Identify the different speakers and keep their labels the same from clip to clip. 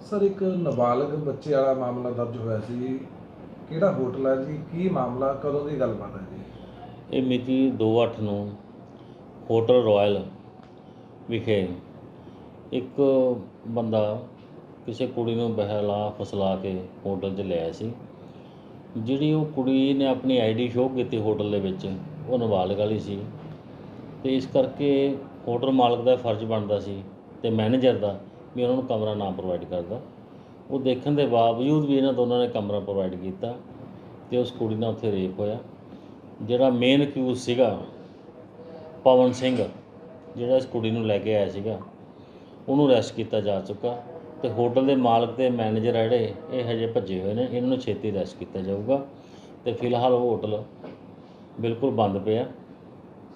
Speaker 1: Sir, ਇੱਕ ਨਾਬਾਲਗ ਬੱਚੇ ਵਾਲਾ ਮਾਮਲਾ ਦਰਜ ਹੋਇਆ ਸੀ। ਕਿਹੜਾ ਹੋਟਲ ਹੈ ਜੀ? ਕੀ ਮਾਮਲਾ? ਕਦੋਂ ਦੀ ਗੱਲਬਾਤ ਹੈ ਜੀ?
Speaker 2: ਇਹ ਮਿਤੀ 2/8 ਨੂੰ ਹੋਟਲ ਰਾਇਲ ਵਿਖੇ ਇੱਕ ਬੰਦਾ ਕਿਸੇ ਕੁੜੀ ਨੂੰ ਬਹਿਲਾ ਫਸਲਾ ਕੇ ਹੋਟਲ 'ਚ ਲਿਆ ਸੀ। ਜਿਹੜੀ ਉਹ ਕੁੜੀ ਨੇ ਆਪਣੀ ਆਈਡੀ ਸ਼ੋਅ ਕੀਤੀ ਹੋਟਲ ਦੇ ਵਿੱਚ, ਉਹ ਨਾਬਾਲਗ ਵਾਲੀ ਸੀ। ਤੇ ਇਸ ਕਰਕੇ ਹੋਟਲ ਮਾਲਕ ਦਾ ਫਰਜ਼ ਬਣਦਾ ਸੀ ਤੇ ਮੈਨੇਜਰ ਦਾ ਵੀ ਉਹਨਾਂ ਨੂੰ ਕਮਰਾ ਨਾ ਪ੍ਰੋਵਾਈਡ ਕਰਦਾ। ਉਹ ਦੇਖਣ ਦੇ ਬਾਵਜੂਦ ਵੀ ਇਹਨਾਂ ਦੋਨਾਂ ਨੇ ਕਮਰਾ ਪ੍ਰੋਵਾਈਡ ਕੀਤਾ ਤੇ ਉਸ ਕੁੜੀ ਨਾਲ ਉੱਥੇ ਰੇਪ ਹੋਇਆ। ਜਿਹੜਾ ਮੇਨ ਅਕਿਊਜ਼ ਸੀਗਾ, ਪਵਨ ਸਿੰਘ, ਜਿਹੜਾ ਇਸ ਕੁੜੀ ਨੂੰ ਲੈ ਕੇ ਆਇਆ ਸੀਗਾ, ਉਹਨੂੰ ਅਰੈਸਟ ਕੀਤਾ ਜਾ ਚੁੱਕਾ ਤੇ ਹੋਟਲ ਦੇ ਮਾਲਕ ਤੇ ਮੈਨੇਜਰ ਆ ਜਿਹੜੇ, ਇਹ ਹਜੇ ਭੱਜੇ ਹੋਏ ਨੇ। ਇਹਨਾਂ ਨੂੰ ਛੇਤੀ ਅਰੈਸਟ ਕੀਤਾ ਜਾਊਗਾ ਤੇ ਫਿਲਹਾਲ ਉਹ ਹੋਟਲ ਬਿਲਕੁਲ ਬੰਦ ਪਿਆ।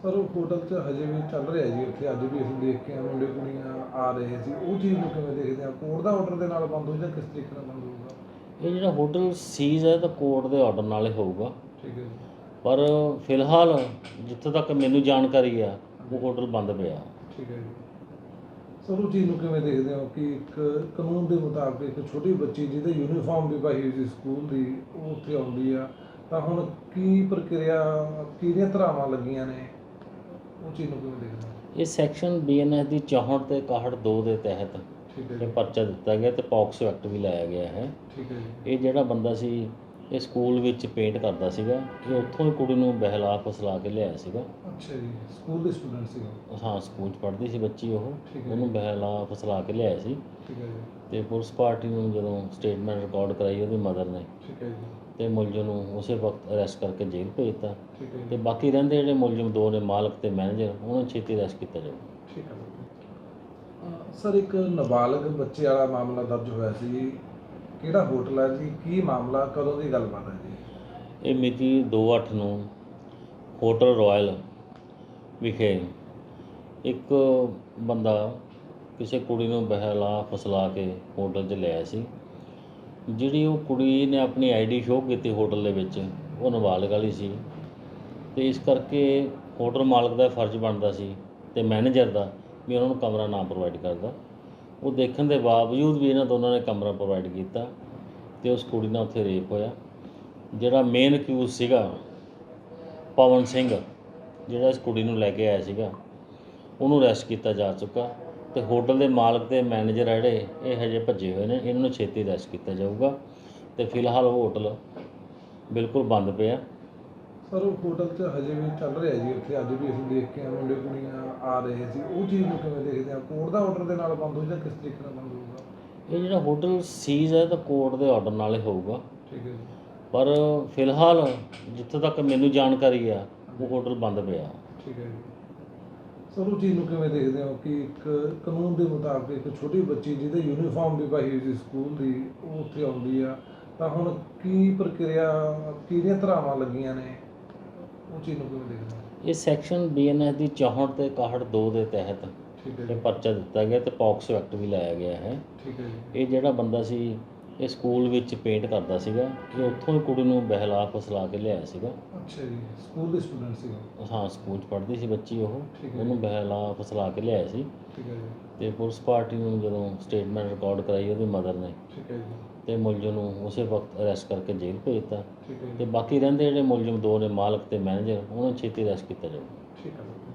Speaker 1: ਸਰ ਉਹ ਹੋਟਲ 'ਚ ਹਜੇ ਵੀ ਚੱਲ ਰਿਹਾ ਜੀ ਉੱਥੇ। ਅੱਜ ਵੀ ਅਸੀਂ ਦੇਖ ਕੇ ਆਏ ਮੁੰਡੇ ਕੁੜੀਆਂ ਆ ਰਹੇ ਸੀ। ਉਹ ਚੀਜ਼ ਨੂੰ ਕਿਵੇਂ ਦੇਖਦੇ ਆ? ਕੋਰਟ ਦਾ ਆਰਡਰ ਦੇ ਨਾਲ ਬੰਦ ਹੋ ਜਾਂ ਕਿਸ ਤਰੀਕੇ ਨਾਲ ਬੰਦ ਹੋਊਗਾ?
Speaker 2: ਇਹ ਜਿਹੜਾ ਹੋਟਲ ਸੀਜ਼ ਹੈ ਤਾਂ ਕੋਰਟ ਦੇ ਆਰਡਰ ਨਾਲ ਹੀ ਹੋਊਗਾ।
Speaker 1: ਠੀਕ ਹੈ ਜੀ।
Speaker 2: ਪਰ ਫਿਲਹਾਲ ਜਿੱਥੇ ਤੱਕ ਮੈਨੂੰ ਜਾਣਕਾਰੀ ਆ ਉਹ ਹੋਟਲ ਬੰਦ ਪਿਆ।
Speaker 1: ਠੀਕ ਹੈ ਜੀ। ਸਰ ਉਹ ਚੀਜ਼ ਨੂੰ ਕਿਵੇਂ ਦੇਖਦੇ ਹੋ ਕਿ ਇੱਕ ਕਾਨੂੰਨ ਦੇ ਮੁਤਾਬਕ ਇੱਕ ਛੋਟੀ ਬੱਚੀ ਜਿਹਦੇ ਯੂਨੀਫਾਰਮ ਵੀ ਪਾਈ ਹੋਈ ਸੀ ਸਕੂਲ ਦੀ ਉਹ ਉੱਥੇ ਆਉਂਦੀ ਆ? ਤਾਂ ਹੁਣ ਕੀ ਪ੍ਰਕਿਰਿਆ ਕਿਹੜੀਆਂ ਧਰਾਵਾਂ ਲੱਗੀਆਂ ਨੇ? ਉਹ ਚੀਜ਼ ਨੂੰ ਕਿਵੇਂ ਦੇਖਦੇ ਹੋ
Speaker 2: ਇਹ ਸੈਕਸ਼ਨ ਬੀਐਨਐਸ ਦੀ 64 ਤੇ 61 2 ਦੇ ਤਹਿਤ
Speaker 1: ਠੀਕ ਹੈ
Speaker 2: ਇਹ
Speaker 1: ਜੀ।
Speaker 2: ਪਰਚਾ ਦਿੱਤਾ ਗਿਆ ਤੇ ਪੌਕਸੋ ਐਕਟ ਵੀ ਲਾਇਆ ਗਿਆ ਹੈ।
Speaker 1: ਠੀਕ ਹੈ ਜੀ।
Speaker 2: ਇਹ ਜਿਹੜਾ ਬੰਦਾ ਸੀ ਇਹ ਸਕੂਲ ਵਿੱਚ ਪੇਂਟ ਕਰਦਾ ਸੀਗਾ ਇਹ ਉੱਥੋਂ ਹੀ ਕੁੜੀ ਨੂੰ ਬਹਿਲਾ ਫਸਲਾ ਕੇ ਲਿਆਇਆ ਸੀਗਾ।
Speaker 1: ਅੱਛਾ ਜੀ ਸਕੂਲ ਦੇ ਸਟੂਡੈਂਟ ਸੀਗਾ
Speaker 2: ਹਾਂ ਸਕੂਲ 'ਚ ਪੜ੍ਹਦੀ ਸੀ ਬੱਚੀ ਉਹ।
Speaker 1: ਠੀਕ ਹੈ
Speaker 2: ਉਹਨੂੰ ਬਹਿਲਾ ਫਸਲਾ ਕੇ ਲਿਆਇਆ ਸੀ।
Speaker 1: ਠੀਕ ਹੈ ਜੀ।
Speaker 2: ਤੇ ਪੁਲਿਸ ਪਾਰਟੀ ਨੂੰ ਜਦੋਂ ਸਟੇਟਮੈਂਟ ਰਿਕਾਰਡ ਕਰਾਈ ਉਹਦੀ ਮਦਰ ਨੇ।
Speaker 1: ਠੀਕ ਹੈ ਜੀ।
Speaker 2: ਤੇ ਮੁਲਜ਼ਮ ਨੂੰ ਉਸੇ ਵਕਤ ਅਰੈਸਟ ਕਰਕੇ ਜੇਲ੍ਹ ਭੇਜਤਾ।
Speaker 1: ਠੀਕ ਹੈ
Speaker 2: ਤੇ ਬਾਕੀ ਰਹਿੰਦੇ ਜਿਹੜੇ ਮੁਲਜ਼ਮ ਦੋ ਨੇ ਮਾਲਕ ਤੇ ਮੈਨੇਜਰ ਉਹਨਾਂ ਨੂੰ ਛੇਤੀ ਅਰੈਸਟ ਕੀਤਾ ਜਾਊਗਾ
Speaker 1: ਠੀਕ ਹੈ। ਸਰ ਇੱਕ ਨਾਬਾਲਗ ਬੱਚੇ ਵਾਲਾ ਮਾਮਲਾ ਦਰਜ ਹੋਇਆ ਸੀ। ਕਿਹੜਾ ਹੋਟਲ ਹੈ ਜੀ? ਕੀ ਮਾਮਲਾ? ਕਦੋਂ ਦੀ ਗੱਲਬਾਤ ਹੈ ਜੀ?
Speaker 2: ਇਹ ਮਿਤੀ 2/8 ਨੂੰ ਹੋਟਲ ਰਾਇਲ ਵਿਖੇ ਇੱਕ ਬੰਦਾ ਕਿਸੇ ਕੁੜੀ ਨੂੰ ਬਹਿਲਾ ਫਸਲਾ ਕੇ ਹੋਟਲ 'ਚ ਲਿਆਇਆ ਸੀ। ਜਿਹੜੀ ਉਹ ਕੁੜੀ ਨੇ ਆਪਣੀ ਆਈਡੀ ਸ਼ੋਅ ਕੀਤੀ ਹੋਟਲ ਦੇ ਵਿੱਚ, ਉਹ ਨਾਬਾਲਗ ਵਾਲੀ ਸੀ। ਅਤੇ ਇਸ ਕਰਕੇ ਹੋਟਲ ਮਾਲਕ ਦਾ ਫਰਜ਼ ਬਣਦਾ ਸੀ ਅਤੇ ਮੈਨੇਜਰ ਦਾ ਵੀ ਉਹਨਾਂ ਨੂੰ ਕਮਰਾ ਨਾ ਪ੍ਰੋਵਾਈਡ ਕਰਦਾ। ਉਹ ਦੇਖਣ ਦੇ ਬਾਵਜੂਦ ਵੀ ਇਹਨਾਂ ਦੋਨਾਂ ਨੇ ਕਮਰਾ ਪ੍ਰੋਵਾਈਡ ਕੀਤਾ ਤੇ ਉਸ ਕੁੜੀ ਨਾਲ ਉੱਥੇ ਰੇਪ ਹੋਇਆ। ਜਿਹੜਾ ਮੇਨ ਅਕਿਊਜ਼ ਸੀਗਾ, ਪਵਨ ਸਿੰਘ, ਜਿਹੜਾ ਇਸ ਕੁੜੀ ਨੂੰ ਲੈ ਕੇ ਆਇਆ ਸੀਗਾ, ਉਹਨੂੰ ਅਰੈਸਟ ਕੀਤਾ ਜਾ ਚੁੱਕਾ। ਤੇ ਹੋਟਲ ਦੇ ਮਾਲਕ ਤੇ ਮੈਨੇਜਰ ਆ ਜਿਹੜੇ ਇਹ ਹਜੇ ਭੱਜੇ ਹੋਏ ਨੇ। ਇਹਨਾਂ ਨੂੰ ਛੇਤੀ ਅਰੈਸਟ ਕੀਤਾ ਜਾਊਗਾ। ਤੇ ਫਿਲਹਾਲ ਉਹ ਹੋਟਲ ਬਿਲਕੁਲ ਬੰਦ ਪਿਆ।
Speaker 1: ਸਰ ਉਹ ਹੋਟਲ 'ਚ ਹਜੇ ਵੀ ਚੱਲ ਰਿਹਾ ਜੀ ਉੱਥੇ ਅੱਜ ਵੀ ਅਸੀਂ ਦੇਖ ਕੇ ਆਏ ਮੁੰਡੇ ਕੁੜੀਆਂ ਆ ਰਹੇ ਸੀ। ਉਹ ਚੀਜ਼ ਨੂੰ ਕਿਵੇਂ ਦੇਖਦੇ ਆ? ਕੋਰਟ ਦਾ ਆਰਡਰ ਦੇ ਨਾਲ ਬੰਦ ਹੋ ਜਾਂ ਕਿਸ ਤਰੀਕੇ ਨਾਲ ਬੰਦ ਹੋਊਗਾ?
Speaker 2: ਇਹ ਜਿਹੜਾ ਹੋਟਲ ਸੀਜ਼ ਹੈ ਤਾਂ ਕੋਰਟ ਦੇ ਆਰਡਰ ਨਾਲ ਹੀ ਹੋਊਗਾ।
Speaker 1: ਠੀਕ ਹੈ ਜੀ।
Speaker 2: ਪਰ ਫਿਲਹਾਲ ਜਿੱਥੇ ਤੱਕ ਮੈਨੂੰ ਜਾਣਕਾਰੀ ਆ ਉਹ ਹੋਟਲ ਬੰਦ ਪਿਆ।
Speaker 1: ਠੀਕ ਹੈ ਜੀ। ਉਹ ਚੀਜ਼ ਨੂੰ ਕਿਵੇਂ ਦੇਖਦੇ ਹੋ ਕਿ ਇੱਕ ਕਾਨੂੰਨ ਦੇ ਮੁਤਾਬਕ ਇੱਕ ਛੋਟੀ ਬੱਚੀ ਜਿਹਦੇ ਯੂਨੀਫਾਰਮ ਵੀ ਪਾਈ ਹੋਈ ਸੀ ਸਕੂਲ ਦੀ ਉਹ ਉੱਥੇ ਆਉਂਦੀ ਆ? ਤਾਂ ਹੁਣ ਕੀ ਪ੍ਰਕਿਰਿਆ ਕਿਹੜੀਆਂ ਧਰਾਵਾਂ ਲੱਗੀਆਂ ਨੇ? ਉਹ ਚੀਜ਼ ਨੂੰ ਕਿਵੇਂ ਦੇਖਦੇ ਹੋ?
Speaker 2: ਇਹ ਸੈਕਸ਼ਨ ਬੀਐਨਐਸ ਦੀ 64 ਤੇ 61 2 ਦੇ ਤਹਿਤ ਇਹ ਪਰਚਾ ਦਿੱਤਾ ਗਿਆ ਤੇ ਪੌਕਸੋ ਐਕਟ ਵੀ ਲਾਇਆ ਗਿਆ ਹੈ।
Speaker 1: ਠੀਕ ਹੈ ਜੀ।
Speaker 2: ਇਹ ਜਿਹੜਾ ਬੰਦਾ ਸੀ ਇਹ ਸਕੂਲ ਵਿੱਚ ਪੇਂਟ ਕਰਦਾ ਸੀਗਾ ਇਹ ਉੱਥੋਂ ਹੀ ਕੁੜੀ ਨੂੰ ਬਹਿਲਾ ਫਸਲਾ ਕੇ ਲਿਆਇਆ ਸੀਗਾ।
Speaker 1: ਅੱਛਾ ਜੀ ਸਕੂਲ ਦੇ ਸਟੂਡੈਂਟ ਸੀਗਾ?
Speaker 2: ਹਾਂ ਸਕੂਲ 'ਚ ਪੜ੍ਹਦੀ ਸੀ ਬੱਚੀ ਉਹ।
Speaker 1: ਠੀਕ ਹੈ
Speaker 2: ਉਹਨੂੰ ਬਹਿਲਾ ਫਸਲਾ ਕੇ ਲਿਆਇਆ ਸੀ।
Speaker 1: ਠੀਕ ਹੈ ਜੀ।
Speaker 2: ਤੇ ਪੁਲਿਸ ਪਾਰਟੀ ਨੂੰ ਜਦੋਂ ਸਟੇਟਮੈਂਟ ਰਿਕਾਰਡ ਕਰਾਈ ਉਹਦੀ ਮਦਰ ਨੇ।
Speaker 1: ਠੀਕ ਹੈ ਜੀ।
Speaker 2: ਤੇ ਮੁਲਜ਼ਮ ਨੂੰ ਉਸੇ ਵਕਤ ਅਰੈਸਟ ਕਰਕੇ ਜੇਲ੍ਹ ਭੇਜਤਾ
Speaker 1: ਠੀਕ ਹੈ
Speaker 2: ਤੇ
Speaker 1: ਜੀ
Speaker 2: ਬਾਕੀ ਰਹਿੰਦੇ ਜਿਹੜੇ ਮੁਲਜ਼ਮ ਦੋ ਨੇ ਮਾਲਕ ਤੇ ਮੈਨੇਜਰ ਉਹਨਾਂ ਨੂੰ ਛੇਤੀ ਅਰੈਸਟ ਕੀਤਾ ਜਾਊਗਾ।
Speaker 1: ਠੀਕ ਹੈ